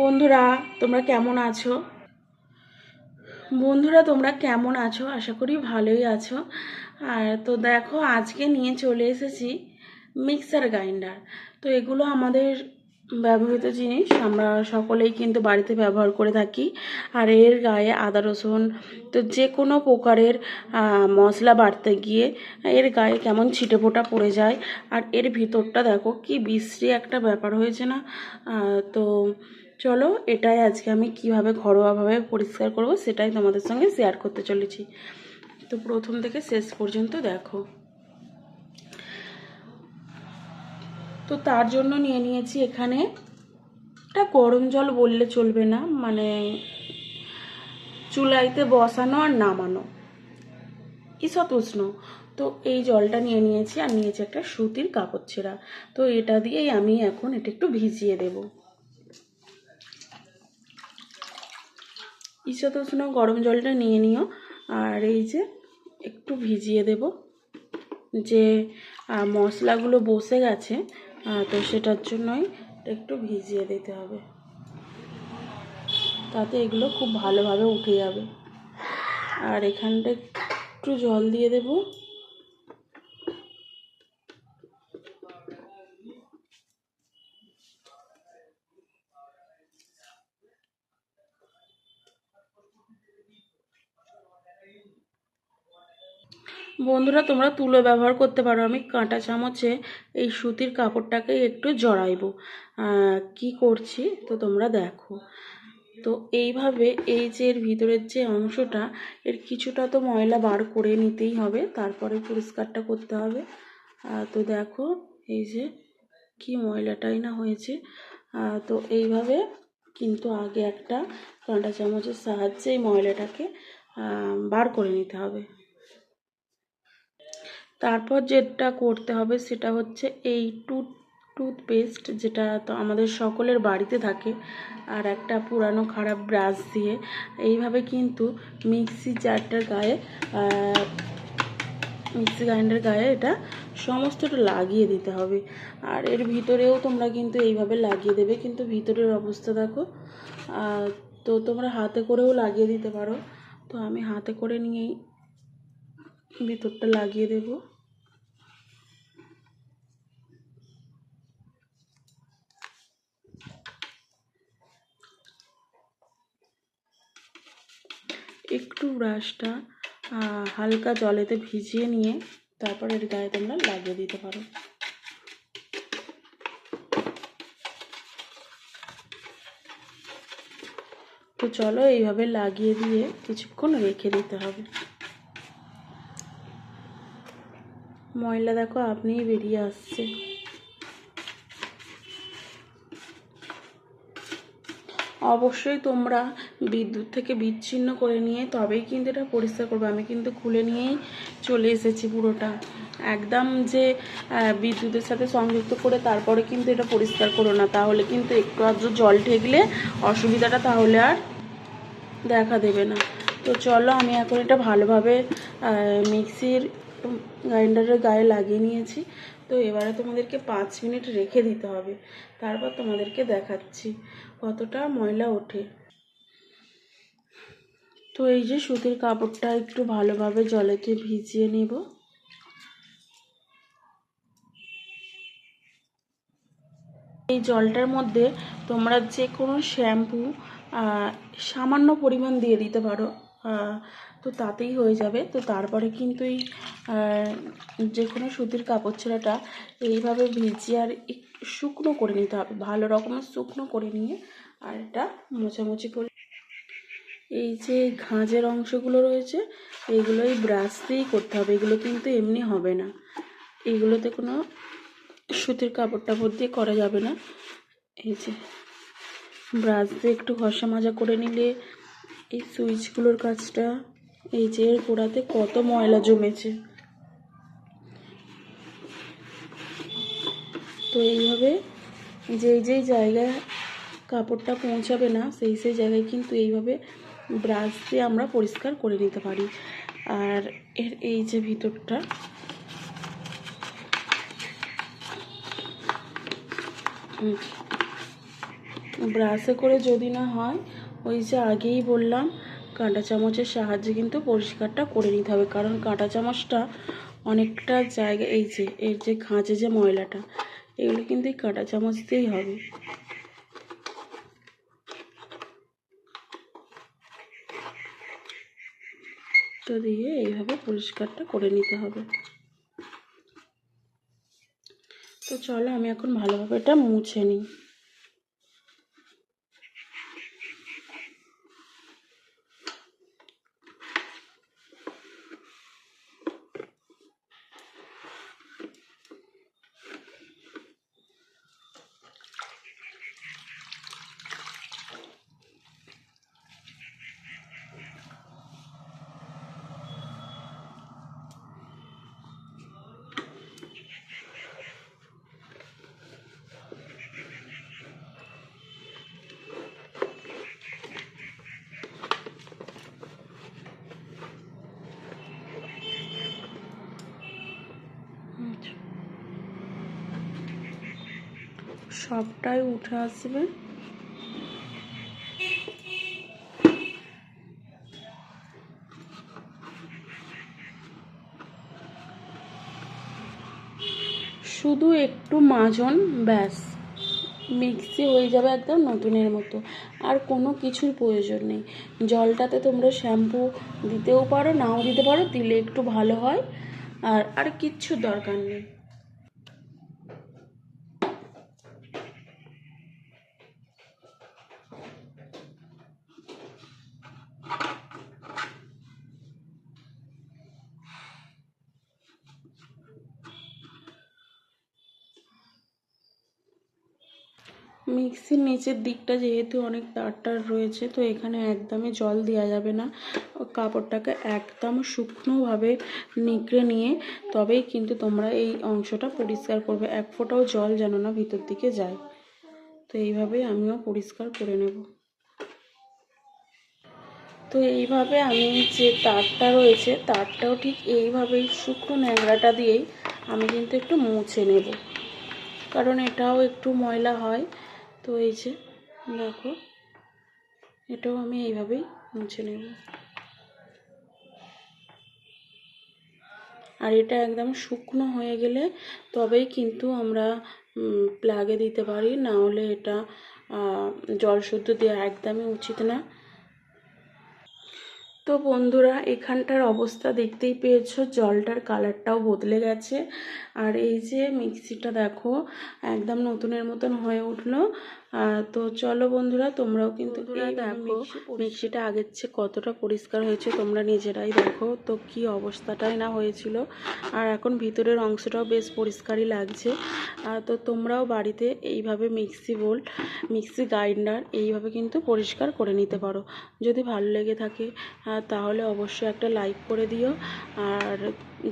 বন্ধুরা, তোমরা কেমন আছো? বন্ধুরা, তোমরা কেমন আছো? আশা করি ভালোই আছো। আর তো দেখো, আজকে নিয়ে চলে এসেছি মিক্সার গ্রাইন্ডার। তো এগুলো আমাদের ব্যবহৃত জিনিস, আমরা সকলেই কিন্তু বাড়িতে ব্যবহার করে থাকি। আর এর গায়ে আদা, রসুন, তো যে কোনো প্রকারের মশলা বাড়তে গিয়ে এর গায়ে কেমন ছিটে ফোটা পড়ে যায়। আর এর ভিতরটা দেখো, কি বিশ্রী একটা ব্যাপার হয়েছে না? তো চলো, এটাই আজকে আমি কীভাবে ঘরোয়াভাবে পরিষ্কার করব সেটাই তোমাদের সঙ্গে শেয়ার করতে চলেছি। তো প্রথম থেকে শেষ পর্যন্ত দেখো। তো তার জন্য নিয়ে নিয়েছি এখানে এটা গরম জল বললে চলবে না মানে চুলাইতে বসানো আর নামানো। ঈষৎ উষ্ণ। তো এই জলটা নিয়ে নিয়েছি আর নিয়েছি একটা সুতির কাপড় ছেঁড়া। তো এটা দিয়েই আমি এখন এটা একটু ভিজিয়ে দেব। ঈষৎ উষ্ণ গরম জলটা নিয়ে নিও। আর এই যে একটু ভিজিয়ে দেব। যে মশলাগুলো বসে গেছে তো সেটার জন্যই একটু ভিজিয়ে দিতে হবে। তাতে এগুলো খুব ভালোভাবে উঠে যাবে। আর এখানটা একটু জল দিয়ে দেব। বন্ধুরা, তোমরা তুলো ব্যবহার করতে পারো। আমি কাঁটা চামচে এই সুতির কাপড়টাকে একটু জড়াইবো। কি করছি? তো তোমরা দেখো। তো এইভাবে এই যে এর ভিতরের যে অংশটা, এর কিছুটা তো ময়লা বার করে নিতেই হবে। তারপরে পরিষ্কারটা করতে হবে। তো দেখো, এই যে কি ময়লাটাই না হয়েছে। তো এইভাবে কিন্তু আগে একটা কাঁটা চামচের সাহায্যে এই ময়লাটাকে বার করে নিতে হবে। তারপর যেটা করতে হবে সেটা হচ্ছে এই টুথ, টুথপেস্ট যেটা তো আমাদের সকলের বাড়িতে থাকে আর একটা পুরানো খারাপ ব্রাশ দিয়ে। এইভাবে কিন্তু মিক্সি জারটার গায়ে মিক্সি গ্রাইন্ডার গায়ে এটা সমস্তটা লাগিয়ে দিতে হবে। আর এর ভিতরেও তোমরা কিন্তু এইভাবে লাগিয়ে দেবে, কিন্তু ভিতরের অবস্থা দেখো তো তোমরা হাতে করেও লাগিয়ে দিতে পারো। তো আমি হাতে করে নিয়েই ভিতরটা লাগিয়ে দেবো। একটু ব্রাশটা হালকা জলেতে ভিজিয়ে নিয়ে তারপর এর গায়ে তোমরা লাগিয়ে দিতে পারো। তো চলো এইভাবে লাগিয়ে দিয়ে কিছুক্ষণ রেখে দিতে হবে। ময়লা দেখো আপনিই বেরিয়ে আসছে। অবশ্যই তোমরা বিদ্যুৎ থেকে বিচ্ছিন্ন করে নিয়ে তবেই কিন্তু এটা পরিষ্কার করবে। আমি কিন্তু খুলে নিয়েই চলে এসেছি পুরোটা। একদম যে বিদ্যুতের সাথে সংযুক্ত করে তারপরে কিন্তু এটা পরিষ্কার করো না। তাহলে কিন্তু একটু আধটু জল ঠেকলে অসুবিধাটা তাহলে আর দেখা দেবে না। তো চলো, আমি এখন এটা ভালোভাবে মিক্সির গ্রাইন্ডারের গায়ে লাগিয়ে নিয়েছি। তো এবারে তোমাদেরকে পাঁচ মিনিট রেখে দিতে হবে। তারপর তোমাদেরকে দেখাচ্ছি কতটা ময়লা ওঠে। তো এই যে সুতির কাপড়টা একটু ভালোভাবে জলেতে ভিজিয়ে নেব। এই জলটার মধ্যে তোমরা যে কোনো শ্যাম্পু সামান্য পরিমাণ দিয়ে দিতে পারো। তো তাতেই হয়ে যাবে। তো তারপরে কিন্তু এই যে কোনো সুতির কাপড় ছেঁড়াটা এইভাবে ভিজিয়ে আর শুকনো করে নিতে হবে। ভালো রকমের শুকনো করে নিয়ে আর এটা মোছামুছি করে এই যে ঘাঁজের অংশগুলো রয়েছে এইগুলো এই ব্রাশ দিয়েই করতে হবে। এগুলো কিন্তু এমনি হবে না। এগুলোতে কোনো সুতির কাপড় টাপড় দিয়ে করা যাবে না। এই যে ব্রাশ দিয়ে একটু ঘষা মাজা করে নিলে এই সুইচগুলোর কাজটা এই যে এর গোড়াতে কত ময়লা জমেছে। তো এইভাবে যেই যেই জায়গায় কাপড়টা পৌঁছাবে না, সেই সেই জায়গায় কিন্তু এইভাবে ব্রাশ দিয়ে আমরা পরিষ্কার করে নিতে পারি। আর এর এই যে ভিতরটা ব্রাশে করে যদি না হয়, ওই যে আগেই বললাম কাঁটা চামচের সাহায্যে কিন্তু পরিষ্কারটা করে নিতে হবে। কারণ কাঁটা চামচটা অনেকটা জায়গা, এই যে, এর যে খাঁজে যে ময়লাটা, এগুলো কিন্তু এই কাঁটা চামচ দিয়েই হবে। তো দিয়ে এইভাবে পরিষ্কারটা করে নিতে হবে। তো চলো আমি এখন ভালোভাবে এটা মুছে নিই। সবটাই উঠে আসবে। শুধু একটু মাজন, ব্যাস। মিক্সি হয়ে যাবে একদম নতুনের মতো। আর কোনো কিছুর প্রয়োজন নেই। জলটাতে তোমরা শ্যাম্পু দিতেও পারো, নাও দিতে পারো, দিলে একটু ভালো হয়। আর আর কিচ্ছু দরকার নেই। মিক্সির নিচের দিকটা যেহেতু অনেক তার টার রয়েছে, তো এখানে একদমই জল দেওয়া যাবে না। কাপড়টাকে একদম শুকনোভাবে নিকড়ে নিয়ে তবেই কিন্তু তোমরা এই অংশটা পরিষ্কার করবে। এক ফোঁটাও জল যেন না ভিতর দিকে যায়। তো এইভাবেই আমিও পরিষ্কার করে নেব। তো এইভাবে আমি যে তারটা রয়েছে, তারটাও ঠিক এইভাবেই শুকনো ন্যাংরাটা দিয়েই আমি কিন্তু একটু মুছে নেব। কারণ এটাও একটু ময়লা হয়। তো এই যে, দেখো, এটাও আমি এইভাবেই মুছে নেব। আর এটা একদম শুকনো হয়ে গেলে তবেই কিন্তু আমরা প্লাগে দিতে পারি, না হলে এটা জল শুদ্ধ দেওয়া একদমই উচিত না। তো বন্ধুরা, এখানটার অবস্থা দেখতেই পেয়েছ। জলটার কালারটাও বদলে গেছে। আর এই যে মিক্সিটা দেখো, একদম নতুনের মতন হয়ে উঠল। তো চলো বন্ধুরা তোমরাও কিন্তু দেখো মিক্সিটা আগের চেয়ে কতটা পরিষ্কার হয়েছে তোমরা নিজেরাই দেখো। তো কি অবস্থাটাই না হয়েছিল। আর এখন ভিতরের অংশটাও বেশ পরিষ্কারই লাগছে। তো তোমরাও বাড়িতে এইভাবে মিক্সি বোল মিক্সি গ্রাইন্ডার এইভাবে কিন্তু পরিষ্কার করে নিতে পারো। যদি ভালো লেগে থাকে তাহলে অবশ্যই একটা লাইক করে দিও। আর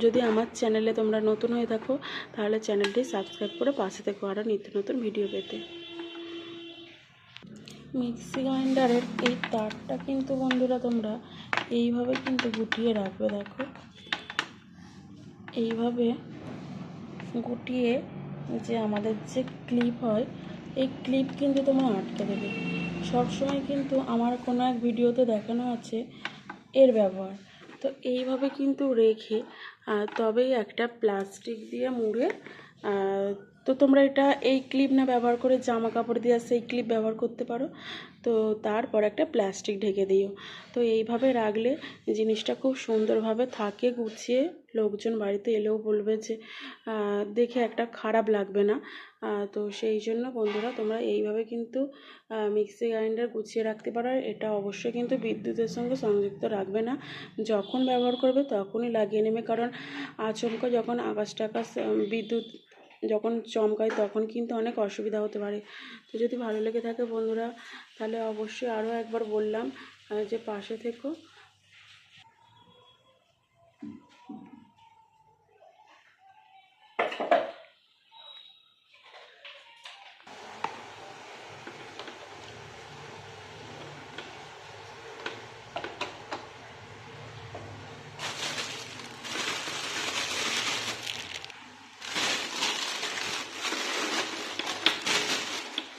যদি আমার চ্যানেলে তোমরা নতুন হয়ে থাকো তাহলে চ্যানেলটি সাবস্ক্রাইব করে পাশে থেকো আরও নিত্য নতুন ভিডিও পেতে। মিক্সি গ্রাইন্ডারের এই তারটা কিন্তু বন্ধুরা তোমরা এইভাবে কিন্তু গুটিয়ে রাখবে, দেখো। এইভাবে গুটিয়ে যে আমাদের যে ক্লিপ হয়, এই ক্লিপ কিন্তু তোমরা আটকে দেবে। সবসময় কিন্তু আমার কোনো এক ভিডিওতে দেখানো আছে এর ব্যবহার। তো এইভাবে কিন্তু রেখে তবেই একটা প্লাস্টিক দিয়ে মুড়ে তো তোমরা এটা এই ক্লিপ না ব্যবহার করে জামা কাপড় দিয়ে সেই ক্লিপ ব্যবহার করতে পারো। তো তারপর একটা প্লাস্টিক ঢেকে দিও। তো এইভাবে রাখলে জিনিসটা খুব সুন্দরভাবে থাকে, গুছিয়ে লোকজন বাড়িতে এলেও বলবে যে দেখে একটা খারাপ লাগবে না। তো সেই জন্য বন্ধুরা তোমরা এইভাবে কিন্তু মিক্সি গ্রাইন্ডার গুছিয়ে রাখতে পারো। এটা অবশ্যই কিন্তু বিদ্যুতের সঙ্গে সংযুক্ত রাখবে না। যখন ব্যবহার করবে তখনই লাগিয়ে নেবে। কারণ আচমকা যখন আকাশ টাকাশ বিদ্যুৎ যখন চমকায় তখন কিন্তু অনেক অসুবিধা হতে পারে। তো যদি ভালো লেগে থাকে বন্ধুরা, তাহলে অবশ্যই আরও একবার বললাম যে পাশে থেকো।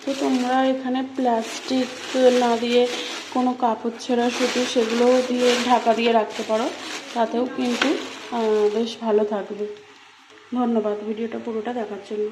তো তোমরা এখানে প্লাস্টিক না দিয়ে কোনো কাপড় ছেঁড়া, সুতো সেগুলোও দিয়ে ঢাকা দিয়ে রাখতে পারো। তাতেও কিন্তু বেশ ভালো থাকবে। ধন্যবাদ, ভিডিওটা পুরোটা দেখার জন্য।